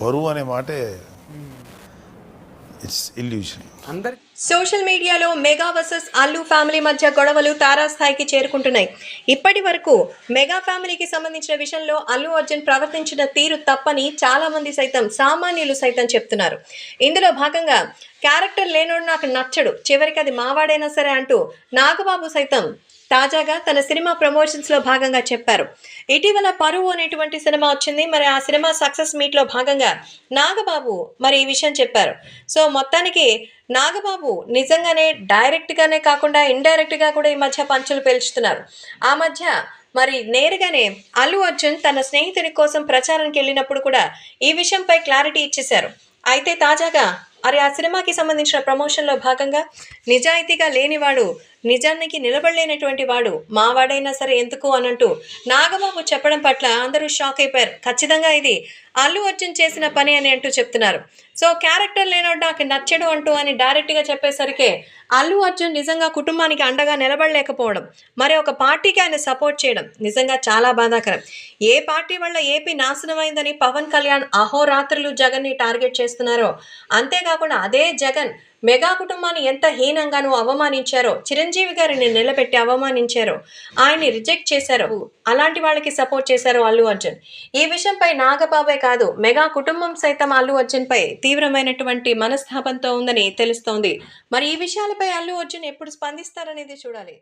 పరువు అనే మాటే ఇట్స్ ఇల్యూషన్. సోషల్ మీడియాలో మెగా వర్సెస్ అల్లు ఫ్యామిలీ మధ్య గొడవలు తారాస్థాయికి చేరుకుంటున్నాయి. ఇప్పటి వరకు మెగా ఫ్యామిలీకి సంబంధించిన విషయంలో అల్లు అర్జున్ ప్రవర్తించిన తీరు తప్పని చాలా మంది సైతం సామాన్యులు సైతం చెప్తున్నారు. ఇందులో భాగంగా క్యారెక్టర్ లేనోడు నాకు నచ్చడు. చివరికి అది మావాడైనా సరే అంటూ నాగబాబు సైతం తాజాగా తన సినిమా ప్రమోషన్స్లో భాగంగా చెప్పారు. ఇటీవల పరువు అనేటువంటి సినిమా వచ్చింది. మరి ఆ సినిమా సక్సెస్ మీట్లో భాగంగా నాగబాబు మరి ఈ విషయం చెప్పారు. సో మొత్తానికి నాగబాబు నిజంగానే డైరెక్ట్ గానే కాకుండా ఇండైరెక్ట్గా కూడా ఈ మధ్య పంచులు పేల్చుతున్నారు. ఆ మధ్య మరి నేరుగానే అల్లు అర్జున్ తన స్నేహితుడి కోసం ప్రచారానికి వెళ్ళినప్పుడు కూడా ఈ విషయంపై క్లారిటీ ఇచ్చేశారు. అయితే తాజాగా మరి ఆ సినిమాకి సంబంధించిన ప్రమోషన్లో భాగంగా నిజాయితీగా లేనివాడు నిజానికి నిలబడలేనటువంటి వాడు మా వాడైనా సరే ఎందుకు అనంటూ నాగబాబు చెప్పడం పట్ల అందరూ షాక్ అయిపోయారు. ఖచ్చితంగా ఇది అల్లు అర్జున్ చేసిన పని అని అంటూ చెప్తున్నారు. సో క్యారెక్టర్ లేనోడు నాకు నచ్చడు అంటూ అని డైరెక్ట్గా చెప్పేసరికి అల్లు అర్జున్ నిజంగా కుటుంబానికి అండగా నిలబడలేకపోవడం మరి ఒక పార్టీకి ఆయన సపోర్ట్ చేయడం నిజంగా చాలా బాధాకరం. ఏ పార్టీ వల్ల ఏపీ నాశనమైందని పవన్ కళ్యాణ్ అహోరాత్రులు జగన్ని టార్గెట్ చేస్తున్నారో అంతేకాకుండా అదే జగన్ మెగా కుటుంబాన్ని ఎంత హీనంగానూ అవమానించారో చిరంజీవి గారిని నిలబెట్టి అవమానించారో ఆయన్ని రిజెక్ట్ చేశారో అలాంటి వాళ్ళకి సపోర్ట్ చేశారు అల్లు అర్జున్. ఈ విషయంపై నాగబాబే కాదు మెగా కుటుంబం సైతం అల్లు అర్జున్ పై తీవ్రమైనటువంటి మనస్తాపంతో ఉందని తెలుస్తోంది. మరి ఈ విషయాలపై అల్లు అర్జున్ ఎప్పుడు స్పందిస్తారనేది చూడాలి.